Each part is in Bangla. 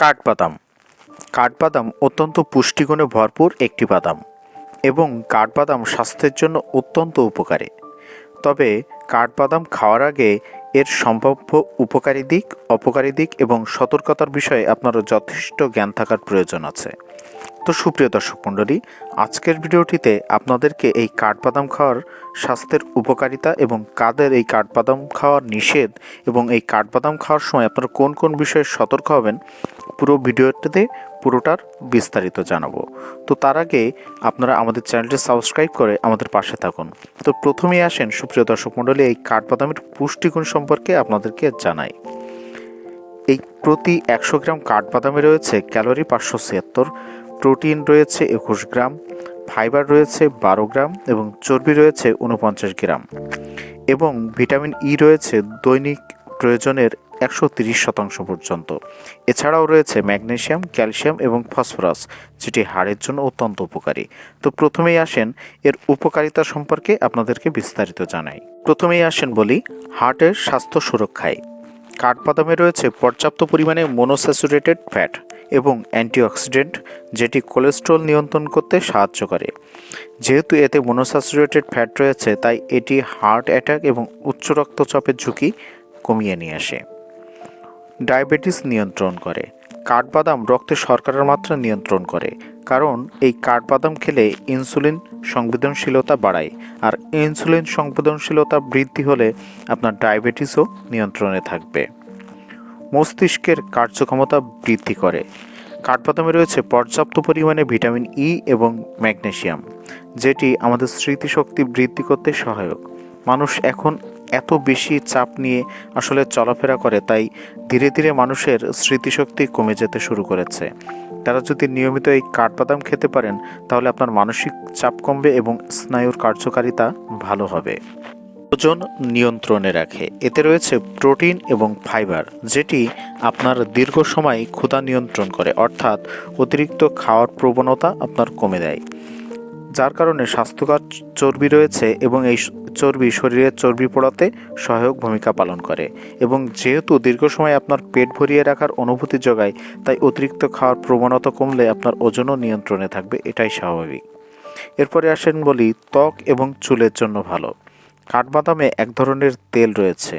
কাঠবাদাম। কাঠবাদাম অত্যন্ত পুষ্টিগুণে ভরপুর একটি বাদাম এবং কাঠবাদাম স্বাস্থ্যের জন্য অত্যন্ত উপকারী। তবে কাঠবাদাম খাওয়ার আগে এর সম্ভাব্য উপকারী দিক, অপকারী দিক এবং সতর্কতার বিষয়ে আপনার যথেষ্ট জ্ঞান থাকার প্রয়োজন আছে। তো সুপ্রিয় দর্শক মণ্ডলী, আজকের ভিডিওটিতে আপনাদেরকে এই কাঠবাদাম খাওয়ার স্বাস্থ্যের উপকারিতা এবং কাদের এই কাঠবাদাম খাওয়ার নিষেধ এবং এই কাঠবাদাম খাওয়ার সময় আপনারা কোন কোন বিষয়ে সতর্ক হবেন, পুরো ভিডিওটিতে পুরোটার বিস্তারিত জানাব। তো তার আগে আপনারা আমাদের চ্যানেলটি সাবস্ক্রাইব করে আমাদের পাশে থাকুন। তো প্রথমেই আসেন সুপ্রিয় দর্শক মণ্ডলী, এই কাঠবাদামের পুষ্টিগুণ সম্পর্কে আপনাদেরকে জানাই। এই প্রতি একশো গ্রাম কাঠবাদামে রয়েছে ক্যালোরি পাঁচশো ছিয়াত্তর প্রোটিন রয়েছে একুশ গ্রাম, ফাইবার রয়েছে বারো গ্রাম এবং চর্বি রয়েছে উনপঞ্চাশ গ্রাম এবং ভিটামিন ই রয়েছে দৈনিক প্রয়োজনের একশো তিরিশ শতাংশ পর্যন্ত। এছাড়াও রয়েছে ম্যাগনেসিয়াম ক্যালসিয়াম এবং ফসফরাস, যেটি হাড়ের জন্য অত্যন্ত উপকারী। তো প্রথমেই আসেন এর উপকারিতা সম্পর্কে আপনাদেরকে বিস্তারিত জানাই। প্রথমেই আসেন বলি হার্টের স্বাস্থ্য সুরক্ষায়। কাঠবাদামে রয়েছে পর্যাপ্ত পরিমাণে মোনোস্যাচুরেটেড ফ্যাট এবং অ্যান্টিঅক্সিডেন্ট, যেটি কোলেস্ট্রল নিয়ন্ত্রণ করতে সাহায্য করে। যেহেতু এতে মোনোস্যাচুরেটেড ফ্যাট রয়েছে, তাই এটি হার্ট অ্যাটাক এবং উচ্চ রক্তচাপের ঝুঁকি কমিয়ে নিয়ে আসে। ডায়াবেটিস নিয়ন্ত্রণ করে। কাঠবাদাম রক্তে শর্করার মাত্রা নিয়ন্ত্রণ করে, কারণ এই কাঠবাদাম খেলে ইনসুলিন সংবেদনশীলতা বাড়ায়, আর ইনসুলিন সংবেদনশীলতা বৃদ্ধি হলে আপনার ডায়াবেটিসও নিয়ন্ত্রণে থাকবে। মস্তিষ্কের কার্যক্ষমতা বৃদ্ধি করে। কাঠবাদামে রয়েছে পর্যাপ্ত পরিমাণে ভিটামিন ই এবং ম্যাগনেশিয়াম যেটি আমাদের স্মৃতিশক্তি বৃদ্ধি করতে সহায়ক। মানুষ এখন এত বেশি চাপ নিয়ে আসলে চলাফেরা করে, তাই ধীরে ধীরে মানুষের স্মৃতিশক্তি কমে যেতে শুরু করেছে। তারা যদি নিয়মিত এই কাঠবাদাম খেতে পারেন, তাহলে আপনার মানসিক চাপ কমবে এবং স্নায়ুর কার্যকারিতা ভালো হবে। ওজন নিয়ন্ত্রণে রাখে। এতে রয়েছে প্রোটিন এবং ফাইবার, যেটি আপনার দীর্ঘ সময় ক্ষুধা নিয়ন্ত্রণ করে, অর্থাৎ অতিরিক্ত খাওয়ার প্রবণতা আপনার কমে দেয়। যার কারণে স্বাস্থ্যকর চর্বি রয়েছে এবং এই চর্বি শরীরের চর্বি পোড়াতে সহায়ক ভূমিকা পালন করে এবং যেহেতু দীর্ঘ সময় আপনার পেট ভরিয়ে রাখার অনুভূতি জোগায়, তাই অতিরিক্ত খাওয়ার প্রবণতা কমলে আপনার ওজনও নিয়ন্ত্রণে থাকবে, এটাই স্বাভাবিক। এরপরে আসেন বলি ত্বক এবং চুলের জন্য ভালো। কাঠবাদামে এক ধরনের তেল রয়েছে,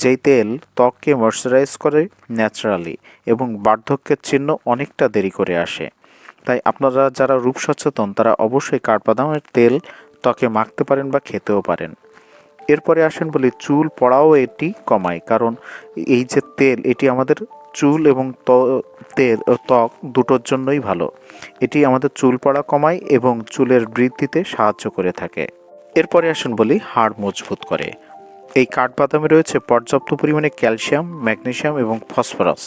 যেই তেল ত্বককে ময়শ্চারাইজ করে ন্যাচারালি এবং বার্ধক্যের চিহ্ন অনেকটা দেরি করে আসে। তাই আপনারা যারা রূপ সচেতন, তারা অবশ্যই কাঠবাদামের তেল ত্বকে মাখতে পারেন বা খেতেও পারেন। এরপরে আসেন বলি, চুল পড়াও এটি কমায়, কারণ এই যে তেল, এটি আমাদের চুল এবং তেল ত্বক দুটোর জন্যই ভালো। এটি আমাদের চুল পড়া কমায় এবং চুলের বৃদ্ধিতে সাহায্য করে থাকে। এরপরে আসুন বলি হাড় মজবুত করে। এই কাঠবাদামে রয়েছে পর্যাপ্ত পরিমাণে ক্যালসিয়াম, ম্যাগনেসিয়াম এবং ফসফরাস,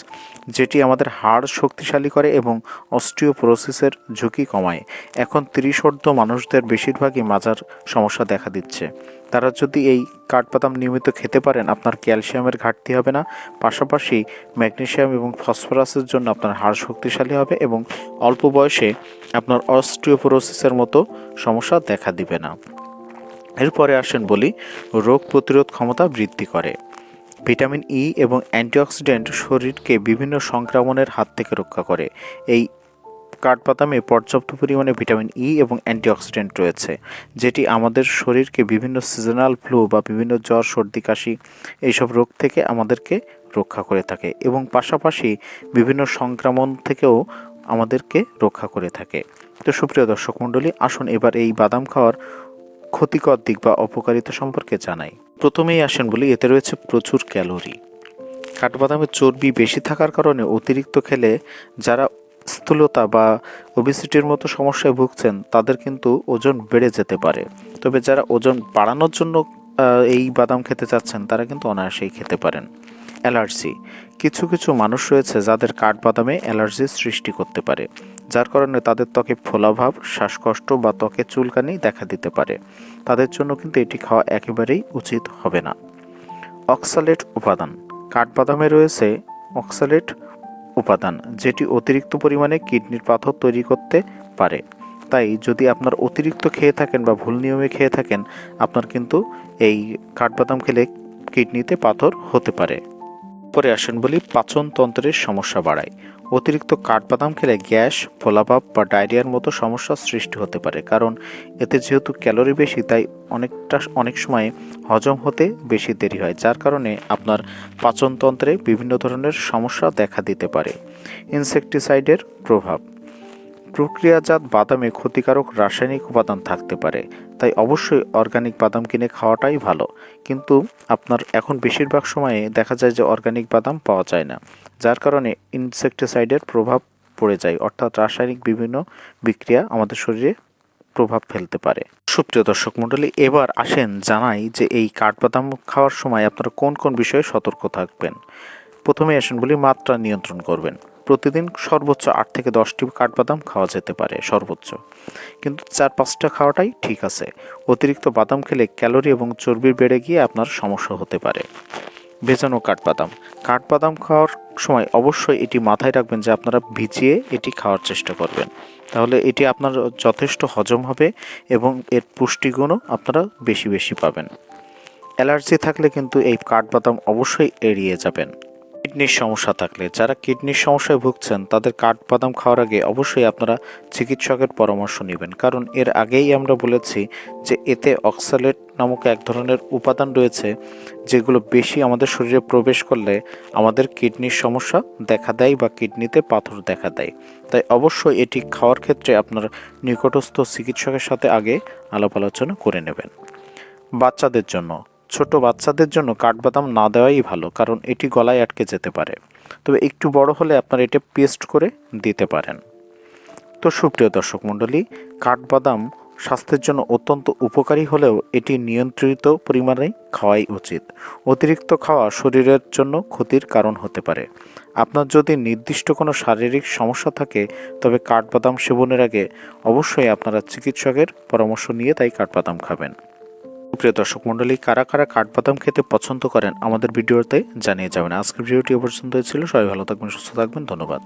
যেটি আমাদের হাড় শক্তিশালী করে এবং অস্টিওপোরোসিসের ঝুঁকি কমায়। এখন ত্রিশোর্ধ্ব মানুষদের বেশিরভাগই মাজার সমস্যা দেখা দিচ্ছে। তারা যদি এই কাঠবাদাম নিয়মিত খেতে পারেন, আপনার ক্যালসিয়ামের ঘাটতি হবে না। পাশাপাশি ম্যাগনেশিয়াম এবং ফসফরাসের জন্য আপনার হাড় শক্তিশালী হবে এবং অল্প বয়সে আপনার অস্টিওপোরোসিসের মতো সমস্যা দেখা দিবে না। এরপরে আসেন বলি, রোগ প্রতিরোধ ক্ষমতা বৃদ্ধি করে। ভিটামিন ই এবং অ্যান্টিঅক্সিডেন্ট শরীরকে বিভিন্ন সংক্রমণের হাত থেকে রক্ষা করে। এই কাঠবাদামে পর্যাপ্ত পরিমাণে ভিটামিন ই এবং অ্যান্টিঅক্সিডেন্ট রয়েছে, যেটি আমাদের শরীরকে বিভিন্ন সিজনাল ফ্লু বা বিভিন্ন জ্বর, সর্দি, কাশি এইসব রোগ থেকে আমাদেরকে রক্ষা করে থাকে এবং পাশাপাশি বিভিন্ন সংক্রমণ থেকেও আমাদেরকে রক্ষা করে থাকে। তো সুপ্রিয় দর্শক মণ্ডলী, আসুন এবার এই বাদাম খাওয়ার ক্ষতিকর দিক বা অপকারিতা সম্পর্কে জানাই। প্রথমেই আসেন বলি, এতে রয়েছে প্রচুর ক্যালোরি। কাঠবাদামের চর্বি বেশি থাকার কারণে অতিরিক্ত খেলে যারা স্থূলতা বা ওবিসিটির মতো সমস্যায় ভুগছেন, তাদের কিন্তু ওজন বেড়ে যেতে পারে। তবে যারা ওজন বাড়ানোর জন্য এই বাদাম খেতে চাচ্ছেন, তারা কিন্তু অনায়াসেই খেতে পারেন। অ্যালার্জি। কিছু কিছু মানুষ রয়েছে যাদের কাঠবাদামে অ্যালার্জির সৃষ্টি করতে পারে। যার কারণে তাদের ত্বকে ফোলাভাব শ্বাসকষ্ট বা ত্বকে চুলকানি দেখা দিতে পারে। তাদের জন্য কিন্তু এটি খাওয়া একেবারেই উচিত হবে না। অক্সালেট উপাদান। কাঠবাদামে রয়েছে অক্সালেট উপাদান, যেটি অতিরিক্ত পরিমাণে কিডনির পাথর তৈরি করতে পারে। তাই যদি আপনার অতিরিক্ত খেয়ে থাকেন বা ভুল নিয়মে খেয়ে থাকেন, আপনার কিন্তু এই কাঠবাদাম খেলে কিডনিতে পাথর হতে পারে। পরে আসেন বলি পাচনতন্ত্রের সমস্যা বাড়ায়। অতিরিক্ত কাঠবাদাম খেলে গ্যাস, ফোলাভাব বা ডায়রিয়ার মতো সমস্যার সৃষ্টি হতে পারে। কারণ এতে যেহেতু ক্যালোরি বেশি, তাই অনেকটা, অনেক সময় হজম হতে বেশি দেরি হয়, যার কারণে আপনার পাচনতন্ত্রে বিভিন্ন ধরনের সমস্যা দেখা দিতে পারে। ইনসেকটিসাইডের প্রভাব। প্রক্রিয়াজাত বাদামে ক্ষতিকারক রাসায়নিক উপাদান থাকতে পারে। তাই অবশ্যই অর্গানিক বাদাম কিনে খাওয়াটাই ভালো। কিন্তু আপনার এখন বেশিরভাগ সময়ে দেখা যায় যে অর্গানিক বাদাম পাওয়া যায় না, যার কারণে ইনসেকটিসাইডের প্রভাব পড়ে যায়। অর্থাৎ রাসায়নিক বিভিন্ন বিক্রিয়া আমাদের শরীরে প্রভাব ফেলতে পারে। সুপ্রিয় দর্শক মণ্ডলী, এবার আসেন জানাই যে এই কাঠবাদাম খাওয়ার সময় আপনারা কোন কোন বিষয়ে সতর্ক থাকবেন। প্রথমে আসেন বলি মাত্রা নিয়ন্ত্রণ করবেন। প্রতিদিন সর্বোচ্চ আট থেকে দশটি কাঠবাদাম খাওয়া যেতে পারে, সর্বোচ্চ। কিন্তু চার, পাঁচটা খাওয়াটাই ঠিক আছে। অতিরিক্ত বাদাম খেলে ক্যালোরি এবং চর্বি বেড়ে গিয়ে আপনার সমস্যা হতে পারে। ভেজানো কাঠবাদাম। কাঠবাদাম খাওয়ার সময় অবশ্যই এটি মাথায় রাখবেন যে আপনারা ভিজিয়ে এটি খাওয়ার চেষ্টা করবেন। তাহলে এটি আপনার যথেষ্ট হজম হবে এবং এর পুষ্টিগুণও আপনারা বেশি বেশি পাবেন। অ্যালার্জি থাকলে কিন্তু এই কাঠবাদাম অবশ্যই এড়িয়ে যাবেন। কিডনির সমস্যা থাকলে, যারা কিডনির সমস্যায় ভুগছেন, তাদের কাঠবাদাম খাওয়ার আগে অবশ্যই আপনারা চিকিৎসকের পরামর্শ নেবেন। কারণ এর আগেই আমরা বলেছি যে, এতে অক্সালেট নামক এক ধরনের উপাদান রয়েছে, যেগুলো বেশি আমাদের শরীরে প্রবেশ করলে আমাদের কিডনির সমস্যা দেখা দেয় বা কিডনিতে পাথর দেখা দেয়। তাই অবশ্যই এটি খাওয়ার ক্ষেত্রে আপনার নিকটস্থ চিকিৎসকের সাথে আগে আলাপ আলোচনা করে নেবেন। বাচ্চাদের জন্য ছোট বাচ্চাদের জন্য কাঠবাদাম না দেওয়াই ভালো, কারণ এটি গলায় আটকে যেতে পারে। তবে একটু বড় হলে আপনারা এটা পেস্ট করে দিতে পারেন। তো সুপ্রিয় দর্শক মণ্ডলী, কাঠবাদাম স্বাস্থ্যের জন্য অত্যন্ত উপকারী হলেও এটি নিয়ন্ত্রিত পরিমাণে খাওয়াই উচিত। অতিরিক্ত খাওয়া শরীরের জন্য ক্ষতির কারণ হতে পারে। আপনার যদি নির্দিষ্ট কোনো শারীরিক সমস্যা থাকে, তবে কাঠবাদাম সেবনের আগে অবশ্যই আপনারা চিকিৎসকের পরামর্শ নিয়ে তাই কাঠবাদাম খাবেন। প্রিয় দর্শক মণ্ডলী, কারা কারা কাঠবাদাম খেতে পছন্দ করেন আমাদের ভিডিওতে জানিয়ে যাবেন। আজকের ভিডিওটি পর্যন্ত ছিল। সবাই ভালো থাকবেন, সুস্থ থাকবেন। ধন্যবাদ।